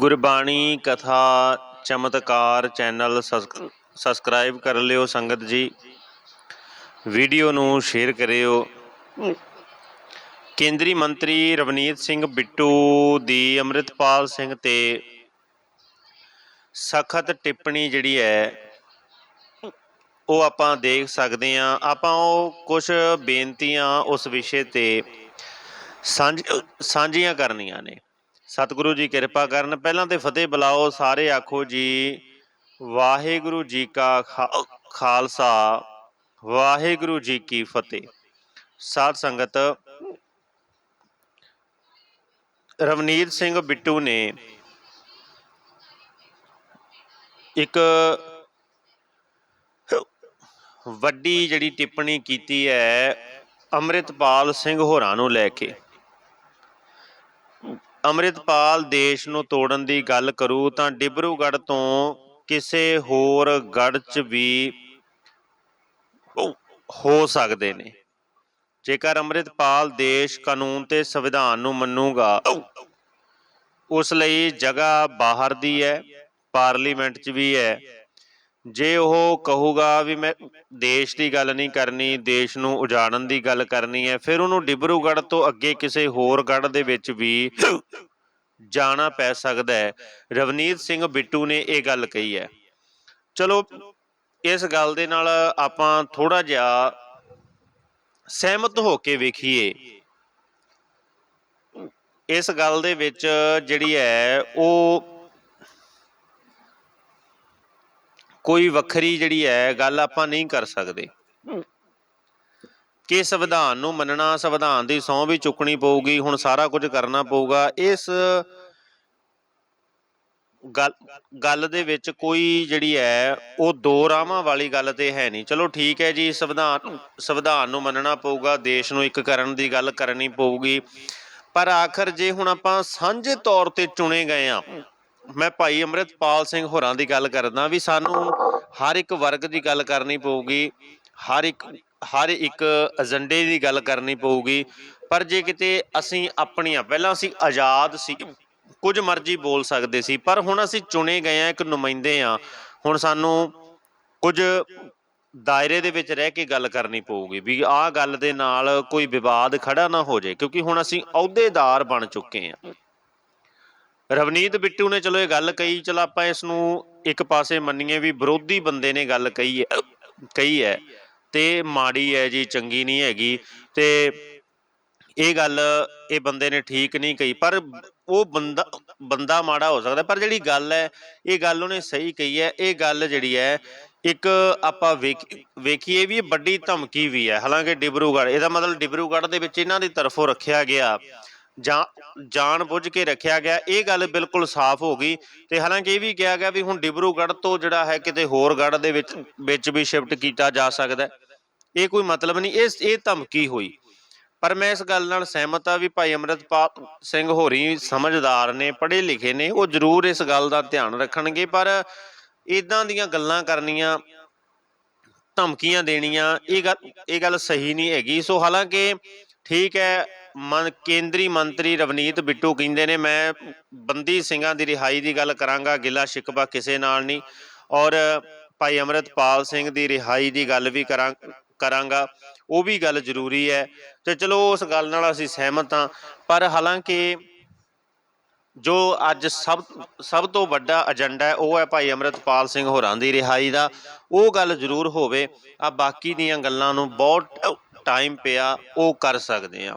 ਗੁਰਬਾਣੀ ਕਥਾ ਚਮਤਕਾਰ channel ਸਬਸਕ- subscribe ਕਰ ਲਿਓ ਸੰਗਤ ਜੀ। ਵੀਡੀਓ ਨੂੰ ਸ਼ੇਅਰ ਕਰਿਓ। ਕੇਂਦਰੀ ਮੰਤਰੀ ਰਵਨੀਤ ਸਿੰਘ ਬਿੱਟੂ ਦੀ ਅੰਮ੍ਰਿਤਪਾਲ ਸਿੰਘ ਤੇ ਸਖਤ ਟਿੱਪਣੀ ਜਿਹੜੀ ਹੈ, ਉਹ ਆਪਾਂ ਦੇਖ ਸਕਦੇ ਹਾਂ। ਆਪਾਂ ਉਹ ਕੁਝ ਬੇਨਤੀਆਂ ਉਸ ਵਿਸ਼ੇ ਤੇ ਸਾਂਝ ਸਾਂਝੀਆਂ ਕਰਨੀਆਂ ਨੇ। ਸਤਿਗੁਰੂ ਜੀ ਕਿਰਪਾ ਕਰਨ। ਪਹਿਲਾਂ ਤੇ ਫਤਿਹ ਬੁਲਾਓ ਸਾਰੇ, ਆਖੋ ਜੀ, ਵਾਹਿਗੁਰੂ ਜੀ ਕਾ ਖਾ- ਖਾਲਸਾ, ਵਾਹਿਗੁਰੂ ਜੀ ਕੀ ਫਤਿਹ। ਸਾਧ ਸੰਗਤ, ਰਵਨੀਤ ਸਿੰਘ ਬਿੱਟੂ ਨੇ ਇੱਕ ਵੱਡੀ ਜਿਹੜੀ ਟਿੱਪਣੀ ਕੀਤੀ ਹੈ, ਅੰਮ੍ਰਿਤਪਾਲ ਸਿੰਘ ਹੋਰਾਂ ਨੂੰ ਲੈ ਕੇ। ਅੰਮ੍ਰਿਤਪਾਲ ਦੇਸ਼ ਨੂੰ ਤੋੜਨ ਦੀ ਗੱਲ ਕਰੂ ਤਾਂ ਡਿਬਰੂਗੜ੍ਹ ਤੋਂ ਕਿਸੇ ਹੋਰ ਗੜ੍ਹ 'ਚ ਵੀ ਹੋ- ਹੋ ਸਕਦੇ ਨੇ। ਜੇਕਰ ਅੰਮ੍ਰਿਤਪਾਲ ਦੇਸ਼ ਕਾਨੂੰਨ ਤੇ ਸੰਵਿਧਾਨ ਨੂੰ ਮੰਨੂਗਾ ਉਸ ਲਈ ਜਗ੍ਹਾ ਬਾਹਰ ਦੀ ਹੈ, ਪਾਰਲੀਮੈਂਟ 'ਚ ਵੀ ਹੈ। ਜੇ ਉਹ ਕਹੂਗਾ ਵੀ ਮੈਂ ਦੇਸ਼ ਦੀ ਗੱਲ ਨਹੀਂ ਕਰਨੀ, ਦੇਸ਼ ਨੂੰ ਉਜਾੜਨ ਦੀ ਗੱਲ ਕਰਨੀ ਹੈ, ਫਿਰ ਉਹਨੂੰ ਡਿਬਰੂਗੜ੍ਹ ਤੋਂ ਅੱਗੇ ਕਿਸੇ ਹੋਰ ਗੜ੍ਹ ਦੇ ਵਿੱਚ ਵੀ ਜਾਣਾ ਪੈ ਸਕਦਾ ਹੈ। ਰਵਨੀਤ ਸਿੰਘ ਬਿੱਟੂ ਨੇ ਇਹ ਗੱਲ ਕਹੀ ਹੈ। ਚਲੋ, ਇਸ ਗੱਲ ਦੇ ਨਾਲ ਆਪਾਂ ਥੋੜਾ ਜਿਹਾ ਸਹਿਮਤ ਹੋ ਕੇ ਵੇਖੀਏ। ਇਸ ਗੱਲ ਦੇ ਵਿੱਚ ਜਿਹੜੀ ਹੈ, ਉਹ ਕੋਈ ਵੱਖਰੀ ਜਿਹੜੀ ਹੈ ਗੱਲ ਆਪਾਂ ਨਹੀਂ ਕਰ ਸਕਦੇ। ਕਿ ਸੰਵਿਧਾਨ ਨੂੰ ਮੰਨਣਾ ਸੰਵਿਧਾਨ ਦੀ ਸਹੁੰ ਵੀ ਚੁੱਕਣੀ ਪਊਗੀ ਹੁਣ ਸਾਰਾ ਕੁਝ ਕਰਨਾ ਪਊਗਾ ਇਸ ਗੱਲ ਗੱਲ ਦੇ ਵਿੱਚ ਕੋਈ ਜਿਹੜੀ ਹੈ ਉਹ ਦੋ ਰਾਹਾਂ ਵਾਲੀ ਗੱਲ ਤੇ ਹੈ ਨਹੀਂ। ਚਲੋ ਠੀਕ ਹੈ ਜੀ ਸੰਵਿਧਾਨ ਸੰਵਿਧਾਨ ਨੂੰ ਮੰਨਣਾ ਪਊਗਾ ਦੇਸ਼ ਨੂੰ ਇੱਕ ਕਰਨ ਦੀ ਗੱਲ ਕਰਨੀ ਪਊਗੀ। ਪਰ ਆਖਰ ਜੇ ਹੁਣ ਆਪਾਂ ਸਾਂਝੇ ਤੌਰ ਤੇ ਚੁਣੇ ਗਏ ਆ ਮੈਂ ਭਾਈ ਅੰਮ੍ਰਿਤਪਾਲ ਸਿੰਘ ਹੋਰਾਂ ਦੀ ਗੱਲ ਕਰਦਾ ਵੀ ਸਾਨੂੰ ਹਰ ਇੱਕ ਵਰਗ ਦੀ ਗੱਲ ਕਰਨੀ ਪਊਗੀ, ਹਰ ਇੱਕ ਹਰ ਇੱਕ ਏਜੰਡੇ ਦੀ ਗੱਲ ਕਰਨੀ ਪਊਗੀ, ਪਰ ਜੇ ਕਿਤੇ ਅਸੀਂ ਆਪਣੀਆਂ, ਪਹਿਲਾਂ ਅਸੀਂ ਆਜ਼ਾਦ ਸੀ, ਕੁਝ ਮਰਜ਼ੀ ਬੋਲ ਸਕਦੇ ਸੀ, ਪਰ ਹੁਣ ਅਸੀਂ ਚੁਣੇ ਗਏ ਆ ਇੱਕ ਨੁਮਾਇੰਦੇ ਆ ਹੁਣ ਸਾਨੂੰ ਕੁਝ ਦਾਇਰੇ ਦੇ ਵਿੱਚ ਰਹਿ ਕੇ ਗੱਲ ਕਰਨੀ ਪਊਗੀ, ਵੀ ਆਹ ਗੱਲ ਦੇ ਨਾਲ ਕੋਈ ਵਿਵਾਦ ਖੜਾ ਨਾ ਹੋ ਜਾਏ, ਕਿਉਂਕਿ ਹੁਣ ਅਸੀਂ ਅਹੁਦੇਦਾਰ ਬਣ ਚੁੱਕੇ ਆ ਰਵਨੀਤ ਬਿੱਟੂ ਨੇ ਚਲੋ ਇਹ ਗੱਲ ਕਹੀ, ਚਲੋ ਆਪਾਂ ਇਸ ਨੂੰ ਇੱਕ ਪਾਸੇ ਮੰਨੀਏ ਵੀ ਵਿਰੋਧੀ ਬੰਦੇ ਨੇ ਗੱਲ ਕਹੀ ਹੈ ਕਹੀ ਹੈ ਤੇ ਮਾੜੀ ਹੈ ਜੀ, ਚੰਗੀ ਨਹੀਂ ਹੈਗੀ ਤੇ ਇਹ ਗੱਲ ਇਹ ਬੰਦੇ ਨੇ ਠੀਕ ਨਹੀਂ ਕਹੀ, ਪਰ ਉਹ ਬੰਦਾ ਬੰਦਾ ਮਾੜਾ ਹੋ ਸਕਦਾ, ਪਰ ਜਿਹੜੀ ਗੱਲ ਹੈ, ਇਹ ਗੱਲ ਉਹਨੇ ਸਹੀ ਕਹੀ ਹੈ, ਇਹ ਗੱਲ ਜਿਹੜੀ ਹੈ, ਇੱਕ ਆਪਾਂ ਵੇਖ- ਵੇਖੀਏ ਵੀ ਵੱਡੀ ਧਮਕੀ ਵੀ ਹੈ, ਹਾਲਾਂਕਿ ਡਿਬਰੂਗੜ੍ਹ, ਇਹਦਾ ਮਤਲਬ ਡਿਬਰੂਗੜ੍ਹ ਦੇ ਵਿੱਚ ਇਹਨਾਂ ਦੀ ਤਰਫੋਂ ਰੱਖਿਆ ਗਿਆ ਜਾਣ ਬੁੱਝ ਕੇ ਰੱਖਿਆ ਗਿਆ। ਇਹ ਗੱਲ ਬਿਲਕੁਲ ਸਾਫ਼ ਹੋ ਗਈ ਤੇ ਹਾਲਾਂਕਿ ਇਹ ਵੀ ਕਿਹਾ ਗਿਆ ਵੀ ਹੁਣ ਡਿਬਰੂਗੜ੍ਹ ਤੋਂ ਜਿਹੜਾ ਹੈ ਕਿਤੇ ਹੋਰ ਗੜ੍ਹ ਦੇ ਵਿੱਚ ਵਿੱਚ ਵੀ ਸ਼ਿਫਟ ਕੀਤਾ ਜਾ ਸਕਦਾ ਇਹ ਕੋਈ ਮਤਲਬ ਨਹੀਂ ਇਹ ਇਹ ਧਮਕੀ ਹੋਈ। ਪਰ ਮੈਂ ਇਸ ਗੱਲ ਨਾਲ ਸਹਿਮਤ ਆ ਵੀ ਭਾਈ ਅੰਮ੍ਰਿਤਪਾਲ ਸਿੰਘ ਹੋਰੀ ਸਮਝਦਾਰ ਨੇ, ਪੜ੍ਹੇ ਲਿਖੇ ਨੇ, ਉਹ ਜ਼ਰੂਰ ਇਸ ਗੱਲ ਦਾ ਧਿਆਨ ਰੱਖਣਗੇ, ਪਰ ਇਦਾਂ ਦੀਆਂ ਗੱਲਾਂ ਕਰਨੀਆਂ, ਧਮਕੀਆਂ ਦੇਣੀਆਂ, ਇਹ ਗੱਲ ਇਹ ਗੱਲ ਸਹੀ ਨਹੀਂ ਹੈਗੀ। ਸੋ ਹਾਲਾਂਕਿ ਠੀਕ ਹੈ ਮਨ ਕੇਂਦਰੀ ਮੰਤਰੀ ਰਵਨੀਤ ਬਿੱਟੂ ਕਹਿੰਦੇ ਨੇ, ਮੈਂ ਬੰਦੀ ਸਿੰਘਾਂ ਦੀ ਰਿਹਾਈ ਦੀ ਗੱਲ ਕਰਾਂਗਾ, ਗਿਲਾ ਸ਼ਿਕਵਾ ਕਿਸੇ ਨਾਲ ਨਹੀਂ। ਔਰ ਭਾਈ ਅੰਮ੍ਰਿਤਪਾਲ ਸਿੰਘ ਦੀ ਰਿਹਾਈ ਦੀ ਗੱਲ ਵੀ ਕਰਾਂ, ਕਰਾਂਗਾ, ਉਹ ਵੀ ਗੱਲ ਜ਼ਰੂਰੀ ਹੈ। ਤੇ ਚਲੋ, ਉਸ ਗੱਲ ਨਾਲ ਅਸੀਂ ਸਹਿਮਤ ਹਾਂ। ਪਰ ਹਾਲਾਂਕਿ ਜੋ ਅੱਜ ਸਭ ਸਭ ਤੋਂ ਵੱਡਾ ਏਜੰਡਾ ਹੈ, ਉਹ ਹੈ ਭਾਈ ਅੰਮ੍ਰਿਤਪਾਲ ਸਿੰਘ ਹੋਰਾਂ ਦੀ ਰਿਹਾਈ ਦਾ। ਉਹ ਗੱਲ ਜ਼ਰੂਰ ਹੋਵੇ। ਆ ਬਾਕੀ ਦੀਆਂ ਗੱਲਾਂ ਨੂੰ ਬਹੁਤ ਟਾਈਮ ਪਿਆ, ਉਹ ਕਰ ਸਕਦੇ ਆ